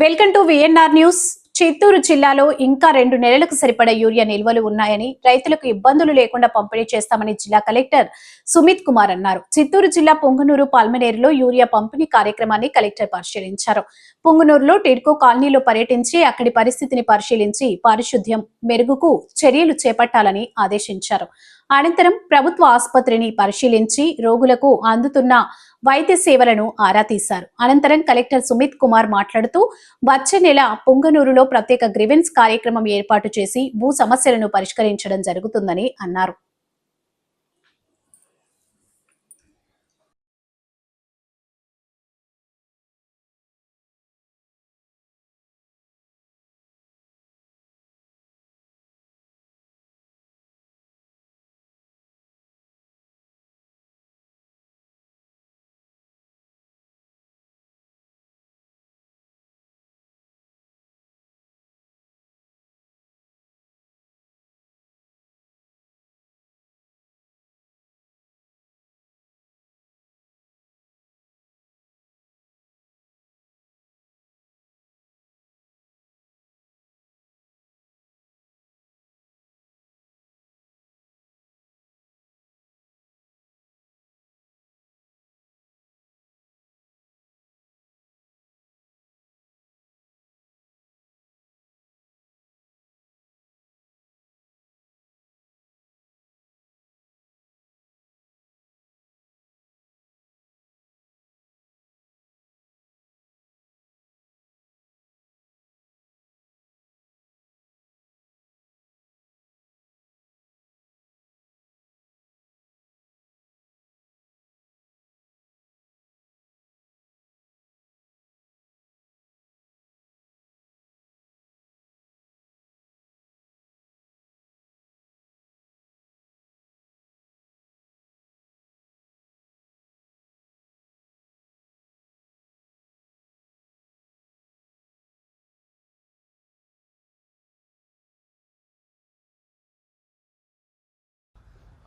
Welcome to VNR news. Chittoor జిల్లాలో ఇంకా రెండు నెలలకు సరిపడ యూరియా నిల్వలు ఉన్నాయని రైతులకు ఇబ్బందులు లేకుండా పంపిణీ చేస్తామని జిల్లా కలెక్టర్ సుమిత్ కుమార్ అన్నారు. చిత్తూరు జిల్లా పొంగునూరు పాల్మనేరులో యూరియా పంపిణీ కార్యక్రమాన్ని కలెక్టర్ పరిశీలించారు. పొంగునూరులో టిడ్కో కాలనీలో పర్యటించి అక్కడి పరిస్థితిని పరిశీలించి పారిశుద్ధ్యం మెరుగుకు చర్యలు చేపట్టాలని ఆదేశించారు. అనంతరం ప్రభుత్వ ఆసుపత్రిని పరిశీలించి రోగులకు అందుతున్న వైద్య సేవలను ఆరా తీశారు. అనంతరం కలెక్టర్ సుమిత్ కుమార్ మాట్లాడుతూ వచ్చే నెల పుంగనూరులో ప్రత్యేక గ్రివెన్స్ కార్యక్రమం ఏర్పాటు చేసి భూ సమస్యలను పరిష్కరించడం జరుగుతుందని అన్నారు.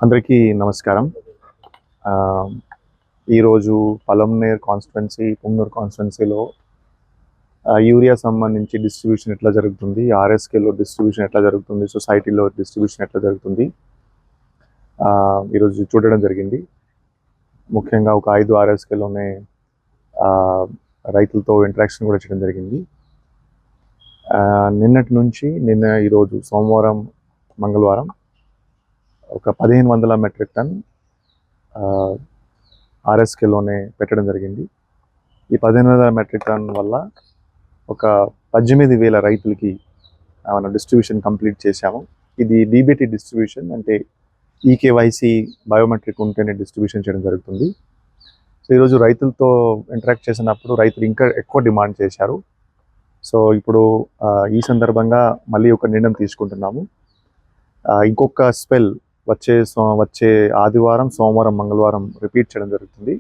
అందరికీ నమస్కారం. ఈరోజు పలంనేర్ కాన్స్టిట్యున్సీ పుంగూర్ కాన్స్టిట్యున్సీలో యూరియా సంబంధించి డిస్ట్రిబ్యూషన్ ఎట్లా జరుగుతుంది ఆర్ఎస్కేలో డిస్ట్రిబ్యూషన్ ఎట్లా జరుగుతుంది సొసైటీలో డిస్ట్రిబ్యూషన్ ఎట్లా జరుగుతుంది ఈరోజు చూడడం జరిగింది. ముఖ్యంగా ఒక ఐదు ఆర్ఎస్కేలోనే రైతులతో ఇంటరాక్షన్ కూడా చేయడం జరిగింది. నిన్నటి నుంచి నిన్న ఈరోజు సోమవారం మంగళవారం ఒక పదిహేను వందల మెట్రిక్ టన్ ఆర్ఎస్కేలోనే పెట్టడం జరిగింది. ఈ పదిహేను వందల మెట్రిక్ టన్ వల్ల ఒక పద్దెనిమిది వేల రైతులకి మనం డిస్ట్రిబ్యూషన్ కంప్లీట్ చేశాము. ఇది డీబీటీ డిస్ట్రిబ్యూషన్ అంటే ఈకేవైసీ బయోమెట్రిక్ ఉంటేనే డిస్ట్రిబ్యూషన్ చేయడం జరుగుతుంది. సో ఈరోజు రైతులతో ఇంటరాక్ట్ చేసినప్పుడు రైతులు ఇంకా ఎక్కువ డిమాండ్ చేశారు. సో ఇప్పుడు ఈ సందర్భంగా మళ్ళీ ఒక నిర్ణయం తీసుకుంటున్నాము. ఇంకొక స్పెల్ వచ్చే సో వచ్చే ఆదివారం సోమవారం మంగళవారం రిపీట్ చేయడం జరుగుతుంది.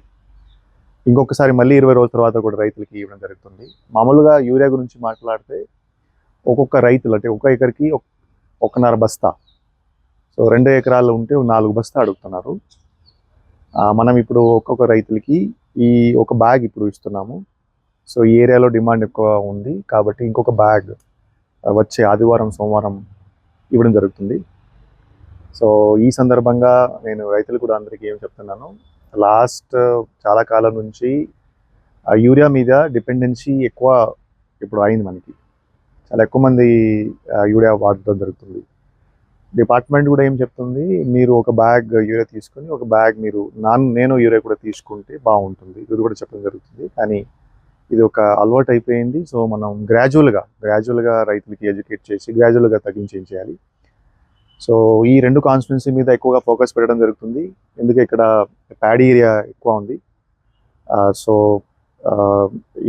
ఇంకొకసారి మళ్ళీ ఇరవై రోజుల తర్వాత కూడా రైతులకి ఇవ్వడం జరుగుతుంది. మామూలుగా యూరియా గురించి మాట్లాడితే ఒక్కొక్క రైతులు అంటే ఒక ఎకరికి ఒకన్నర బస్తా. సో రెండు ఎకరాలు ఉంటే నాలుగు బస్తా అడుగుతున్నారు. మనం ఇప్పుడు ఒక్కొక్క రైతులకి ఈ ఒక బ్యాగ్ ఇప్పుడు ఇస్తున్నాము. సో ఈ ఏరియాలో డిమాండ్ ఎక్కువ ఉంది కాబట్టి ఇంకొక బ్యాగ్ వచ్చే ఆదివారం సోమవారం ఇవ్వడం జరుగుతుంది. సో ఈ సందర్భంగా నేను రైతులు కూడా అందరికీ ఏం చెప్తున్నాను? లాస్ట్ చాలా కాలం నుంచి ఆ యూరియా మీద డిపెండెన్సీ ఎక్కువ ఇప్పుడు అయింది మనకి. చాలా ఎక్కువ మంది యూరియా వాడటం జరుగుతుంది. డిపార్ట్మెంట్ కూడా ఏం చెప్తుంది? మీరు ఒక బ్యాగ్ యూరియా తీసుకొని ఒక బ్యాగ్ మీరు నాన్ నేను యూరియా కూడా తీసుకుంటే బాగుంటుంది. ఇది కూడా చెప్పడం జరుగుతుంది. కానీ ఇది ఒక అలవాటు అయిపోయింది. సో మనం గ్రాడ్యువల్గా గ్రాడ్యువల్గా రైతులకి ఎడ్యుకేట్ చేసి గ్రాడ్యువల్గా తగ్గించేయాలి సో ఈ రెండు కాన్స్టిట్యున్సీ మీద ఎక్కువగా ఫోకస్ పెట్టడం జరుగుతుంది. ఎందుకంటే ఇక్కడ ప్యాడీ ఏరియా ఎక్కువ ఉంది. సో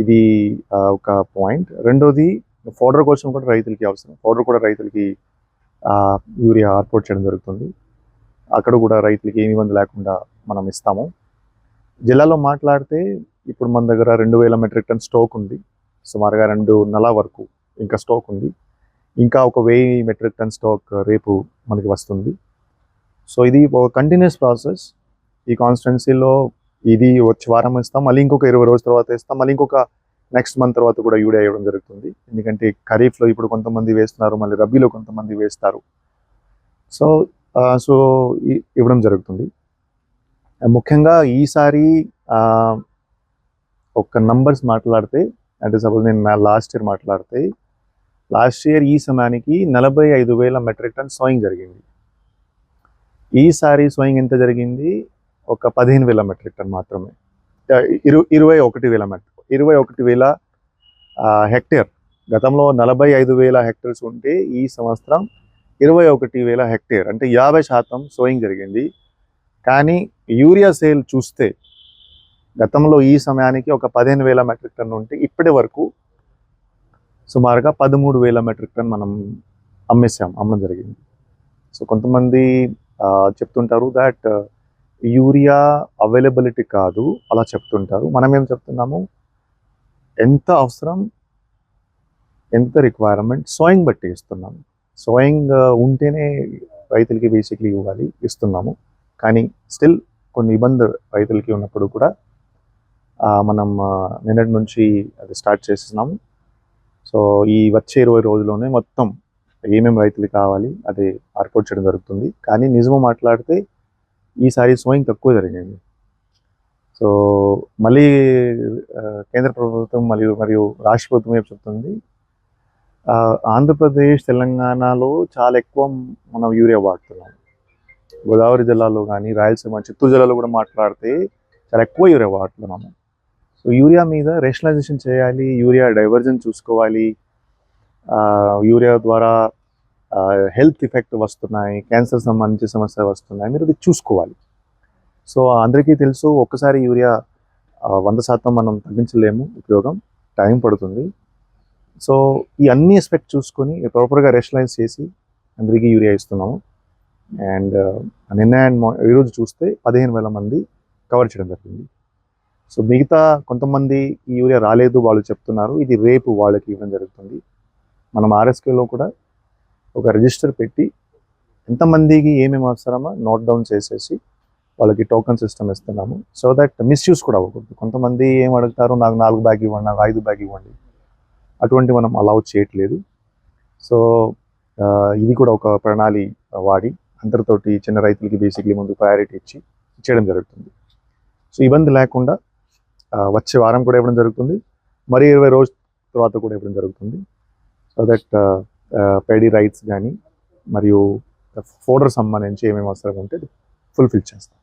ఇది ఒక పాయింట్ రెండోది ఫోడర్ కోసం కూడా రైతులకి అవసరం. ఫోడర్ కూడా రైతులకి యూరియా ఏర్పాటు చేయడం జరుగుతుంది. అక్కడ కూడా రైతులకి ఏమి ఇబ్బంది లేకుండా మనం ఇస్తాము. జిల్లాలో మాట్లాడితే ఇప్పుడు మన దగ్గర రెండు వేల మెట్రిక్ టన్ స్టోక్ ఉంది. సుమారుగా రెండు నెల వరకు ఇంకా స్టోక్ ఉంది. ఇంకా ఒక వెయ్యి మెట్రిక్ టన్ స్టాక్ రేపు మనకి వస్తుంది. సో ఇది ఒక కంటిన్యూస్ ప్రాసెస్ ఈ కాన్స్టిట్యున్సీలో ఇది వచ్చే వారం ఇస్తాం. మళ్ళీ ఇంకొక ఇరవై రోజుల తర్వాత ఇస్తాం. మళ్ళీ ఇంకొక నెక్స్ట్ మంత్ తర్వాత కూడా యూరియా ఇవ్వడం జరుగుతుంది. ఎందుకంటే ఖరీఫ్లో ఇప్పుడు కొంతమంది వేస్తున్నారు మళ్ళీ రబీలో కొంతమంది వేస్తారు. సో సో ఇవ్వడం జరుగుతుంది. ముఖ్యంగా ఈసారి ఒక నంబర్స్ మాట్లాడితే అంటే సపోజ్ నేను లాస్ట్ ఇయర్ మాట్లాడితే లాస్ట్ ఇయర్ ఈ సమయానికి నలభై ఐదు వేల మెట్రిక్ టన్ సోయింగ్ జరిగింది. ఈసారి సోయింగ్ ఎంత జరిగింది? ఒక పదిహేను వేల మెట్రిక్ టన్ మాత్రమే. ఇరు ఇరవై ఒకటి వేల మెట్రిక్ ఇరవై ఒకటి వేల హెక్టేర్. గతంలో నలభై ఐదు వేల హెక్టర్స్ ఉంటే ఈ సంవత్సరం ఇరవై ఒకటి వేల హెక్టేర్. అంటే యాభై శాతం సోయింగ్ జరిగింది. కానీ యూరియా సేల్ చూస్తే గతంలో ఈ సమయానికి ఒక పదిహేను వేల మెట్రిక్ టన్ ఉంటే ఇప్పటి వరకు సుమారుగా పదమూడు వేల మెట్రిక్ టన్ మనం అమ్మేసాం అమ్మడం జరిగింది. సో కొంతమంది చెప్తుంటారు దాట్ యూరియా అవైలబిలిటీ కాదు అలా చెప్తుంటారు. మనం ఏం చెప్తున్నాము? ఎంత అవసరం ఎంత రిక్వైర్మెంట్ సోయింగ్ బట్టి ఇస్తున్నాము. సోయింగ్ ఉంటేనే రైతులకి బేసిక్లీ ఇవ్వాలి ఇస్తున్నాము. కానీ స్టిల్ కొన్ని ఇబ్బంది రైతులకి ఉన్నప్పుడు కూడా మనం నిన్నటి నుంచి అది స్టార్ట్ చేస్తున్నాము. సో ఈ వచ్చే ఇరవై రోజుల్లోనే మొత్తం ఏమేమి రైతులు కావాలి అది ఏర్పాటు చేయడం జరుగుతుంది. కానీ నిజము మాట్లాడితే ఈసారి సోయింగ్ తక్కువ జరిగింది. సో మళ్ళీ కేంద్ర ప్రభుత్వం మరియు మరియు రాష్ట్ర ప్రభుత్వం ఏం చెప్తుంది? ఆంధ్రప్రదేశ్ తెలంగాణలో చాలా ఎక్కువ మనం యూరియా వాడుతున్నాం. గోదావరి జిల్లాలో కానీ రాయలసీమ చిత్తూరు జిల్లాలో కూడా మాట్లాడితే చాలా ఎక్కువ యూరియా వాడుతున్నాము. సో యూరియా మీద రేషనలైజేషన్ చేయాలి యూరియా డైవర్జన్ చూసుకోవాలి. యూరియా ద్వారా హెల్త్ ఎఫెక్ట్ వస్తున్నాయి క్యాన్సర్ సంబంధించి సమస్య వస్తున్నాయి. మీరు అది చూసుకోవాలి. సో అందరికీ తెలుసు ఒక్కసారి యూరియా వంద శాతం మనం తగ్గించలేము. ఉపయోగం టైం పడుతుంది. సో ఈ అన్ని ఎస్పెక్ట్ చూసుకొని ప్రాపర్గా రేషనలైజ్ చేసి అందరికీ యూరియా ఇస్తున్నాము. అండ్ నిన్న అండ్ ఈరోజు చూస్తే పదిహేను వేల మంది కవర్ చేయడం జరిగింది. సో మిగతా కొంతమంది ఈ యూరియా రాలేదు వాళ్ళు చెప్తున్నారు. ఇది రేపు వాళ్ళకి ఇవ్వడం జరుగుతుంది. మనం ఆర్ఎస్కేలో కూడా ఒక రిజిస్టర్ పెట్టి ఎంతమందికి ఏమేమి అవసరమో నోట్ డౌన్ చేసేసి వాళ్ళకి టోకన్ సిస్టమ్ ఇస్తున్నాము. సో దట్ మిస్యూస్ కూడా అవ్వకూడదు. కొంతమంది ఏం అడుగుతారు నాకు నాలుగు బ్యాగ్ ఇవ్వండి నాకు ఐదు బ్యాగ్ ఇవ్వండి. అటువంటి మనం అలౌ చేయట్లేదు. సో ఇది కూడా ఒక ప్రణాళి వాడి అందరితోటి చిన్న రైతులకి బేసిక్లీ ముందు ప్రయారిటీ ఇచ్చి చేయడం జరుగుతుంది. సో ఇబ్బంది లేకుండా వచ్చే వారం కూడా ఇవ్వడం జరుగుతుంది. మరి ఇరవై రోజు తర్వాత కూడా ఇవ్వడం జరుగుతుంది. సో దట్ పేడీ రైట్స్ కానీ మరియు ఫోడర్ సంబంధించి ఏమేమి అవసరం ఉంటే ఫుల్ఫిల్ చేస్తాం.